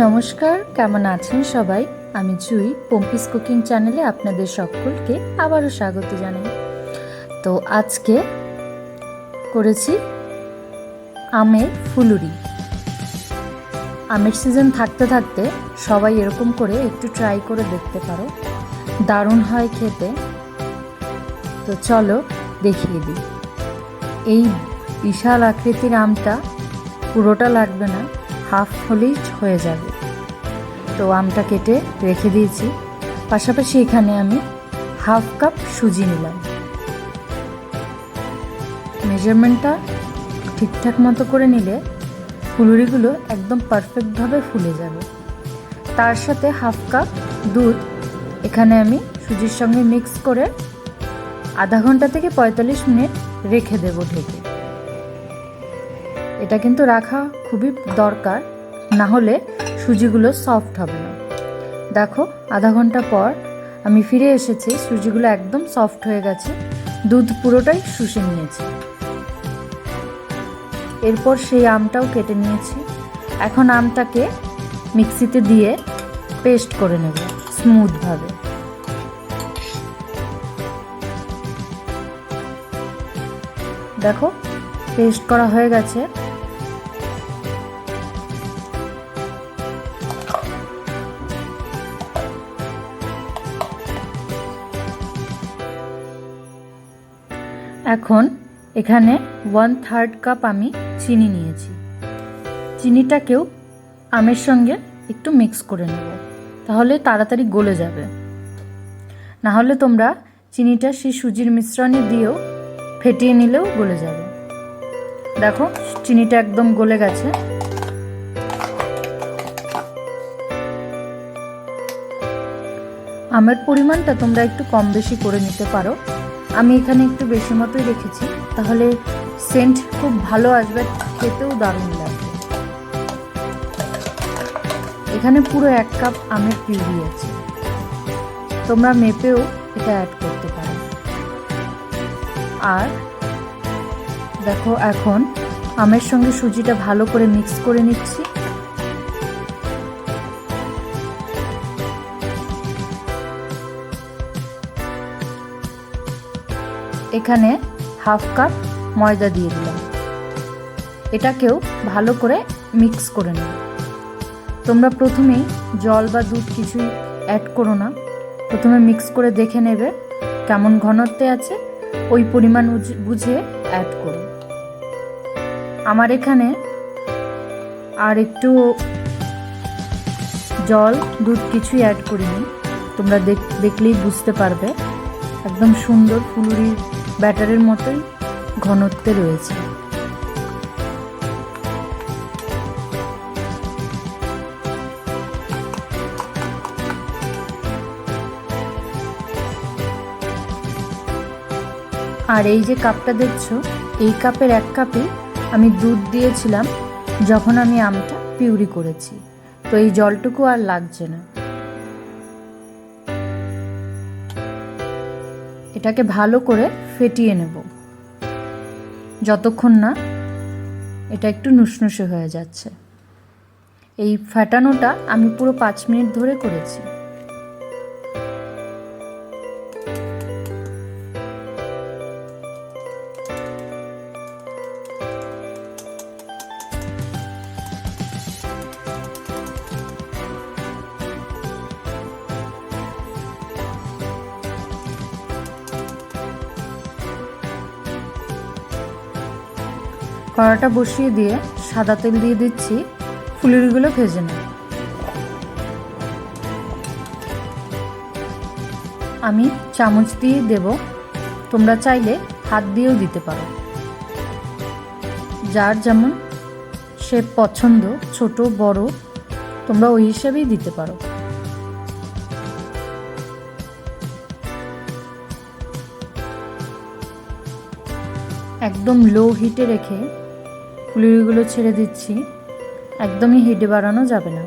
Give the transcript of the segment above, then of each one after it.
নমস্কার, কেমন আছেন সবাই? আমি জুই, পম্পিস কুকিং চ্যানেলে আপনাদের সকলকে আবারও স্বাগত জানাই। তো আজকে করেছি আমের ফুলুরি। আমের সিজন থাকতে থাকতে সবাই এরকম করে একটু ট্রাই করে দেখতে পারো। দারুণ হয় খেতে। তো চলো দেখিয়ে দিই। এই বিশাল আকৃতির আমটা পুরোটা লাগবে না। হাফ হলেই হয়ে যাবে। তো আমটা কেটে রেখে দিয়েছি। পাশাপাশি এখানে আমি হাফ কাপ সুজি নিলাম। মেজারমেন্টটা ঠিকঠাক মতো করে নিলে ফুলুরিগুলো একদম পারফেক্টভাবে ফুলে যাবে। তার সাথে হাফ কাপ দুধ এখানে আমি সুজির সঙ্গে মিক্স করে আধা ঘণ্টা থেকে পঁয়তাল্লিশ মিনিট রেখে দেব ঢেকে। এটা কিন্তু রাখা খুবই দরকার, না হলে সুজিগুলো সফট হবে না। দেখো, আধা ঘণ্টা পর আমি ফিরে এসেছি, সুজিগুলো একদম সফট হয়ে গেছে, দুধ পুরোটাই শুষে নিয়েছি। এরপর সেই আমটাও কেটে নিয়েছি। এখন আমটাকে মিক্সিতে দিয়ে পেস্ট করে নেব স্মুথভাবে দেখো, পেস্ট করা হয়ে গেছে। এখন এখানে ওয়ান থার্ড কাপ আমি চিনি নিয়েছি। চিনিটাকেও আমের সঙ্গে একটু মিক্স করে নেব, তাহলে তাড়াতাড়ি গলে যাবে। না হলে তোমরা চিনিটা সেই সুজির মিশ্রণে দিয়েও ফেটিয়ে নিলেও গলে যাবে। দেখো, চিনিটা একদম গলে গেছে। আমের পরিমাণটা তোমরা একটু কম বেশি করে নিতে পারো। আমি এখানে একটু বেশি মতোই রেখেছি। তাহলে সেন্ট খুব ভালো আসবে, খেতেও দারুণ লাগবে। এখানে পুরো এক কাপ আমের পিউরি আছে। তোমরা মেপেও এটা অ্যাড করতে পারো। আর দেখো এখন আমের সঙ্গে সুজিটা ভালো করে মিক্স করে নিচ্ছি। এখানে হাফ কাপ ময়দা দিয়ে দিলাম। এটাকেও ভালো করে মিক্স করে নেব তোমরা প্রথমেই জল বা দুধ কিছুই অ্যাড করো না। প্রথমে মিক্স করে দেখে নেবে কেমন ঘনত্বে আছে, ওই পরিমাণ বুঝে অ্যাড করো। আমার এখানে আর একটু জল, দুধ কিছুই অ্যাড করিনি। তোমরা দেখলেই বুঝতে পারবে। একদম সুন্দর ফুলুরির ব্যাটারের মতোই ঘনত্বে রয়েছে। আর এই যে কাপটা দেখছ, এই কাপের এক কাপে আমি দুধ দিয়েছিলাম, যখন আমি আমটা পিউরি করেছি। তো এই জলটুকু আর লাগছে না। এটাকে ভালো করে ফেটিয়ে নেব। যতক্ষণ না এটা একটু নুসনুসে হয়ে যাচ্ছে। এই ফাটানোটা আমি পুরো পাঁচ মিনিট ধরে করেছি। কড়াটা বসিয়ে দিয়ে সাদা তেল দিয়ে দিচ্ছি। ফুলুরিগুলো ভেজে নেব। আমি চামচ দিয়ে দেব। তোমরা চাইলে হাত দিয়েও দিতে পারো। যার যেমন শেপ পছন্দ, ছোট, বড়, তোমরা ওই হিসাবেই দিতে পারো। একদম লো হিটে রেখে ফুলুরিগুলো ছেড়ে দিচ্ছি একদমই হেঁটে বাড়ানো যাবে না।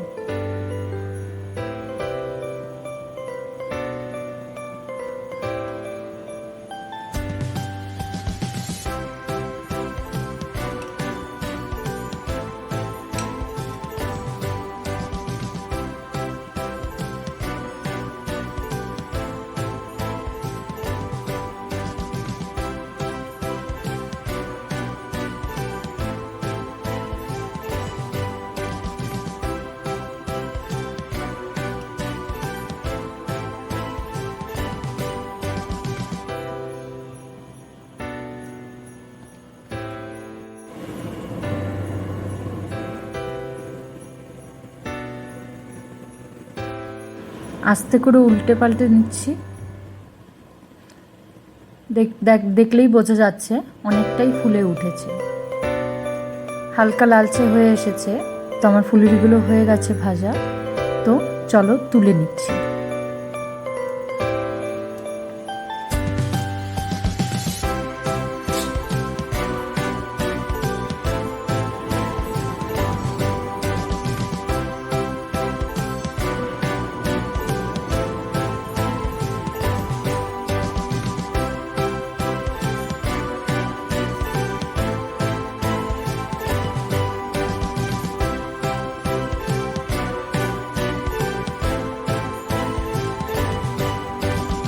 আস্তে করে উল্টে পাল্টে নিচ্ছি। দেখ দেখ, দেখলেই বোঝা যাচ্ছে অনেকটাই ফুলে উঠেছে। হালকা লালচে হয়ে এসেছে। তো আমার ফুলুরিগুলো হয়ে গেছে ভাজা। তো চলো তুলে নিচ্ছি।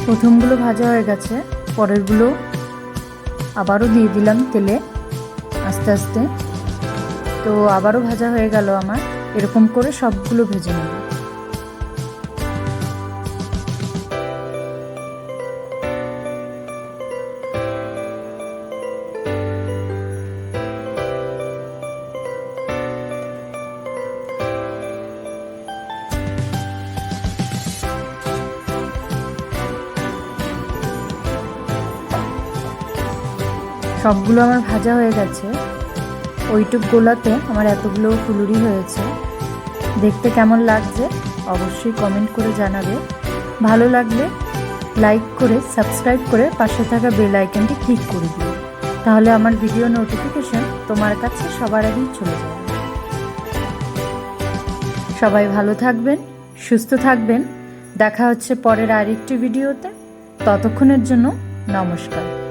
প্রথমগুলো ভাজা হয়ে গেছে, পরেরগুলো আবারও দিয়ে দিলাম তেলে আস্তে আস্তে। তো আবারও ভাজা হয়ে গেল আমার, এরকম করে সবগুলো ভেজে নেব। সবগুলো আমার ভাজা হয়ে গেছে। ওইটুক গোলাতে আমার এতগুলো ফুলুরি হয়েছে। দেখতে কেমন লাগছে অবশ্যই কমেন্ট করে জানাবে। ভালো লাগলে লাইক করে সাবস্ক্রাইব করে পাশে থাকা বেল আইকনটি ক্লিক করে দিও। তাহলে আমার ভিডিও নোটিফিকেশন তোমার কাছে সবার আগেই চলে যাবে সবাই ভালো থাকবেন, সুস্থ থাকবেন। দেখা হচ্ছে পরের আরেকটি ভিডিওতে ততক্ষণের জন্য নমস্কার।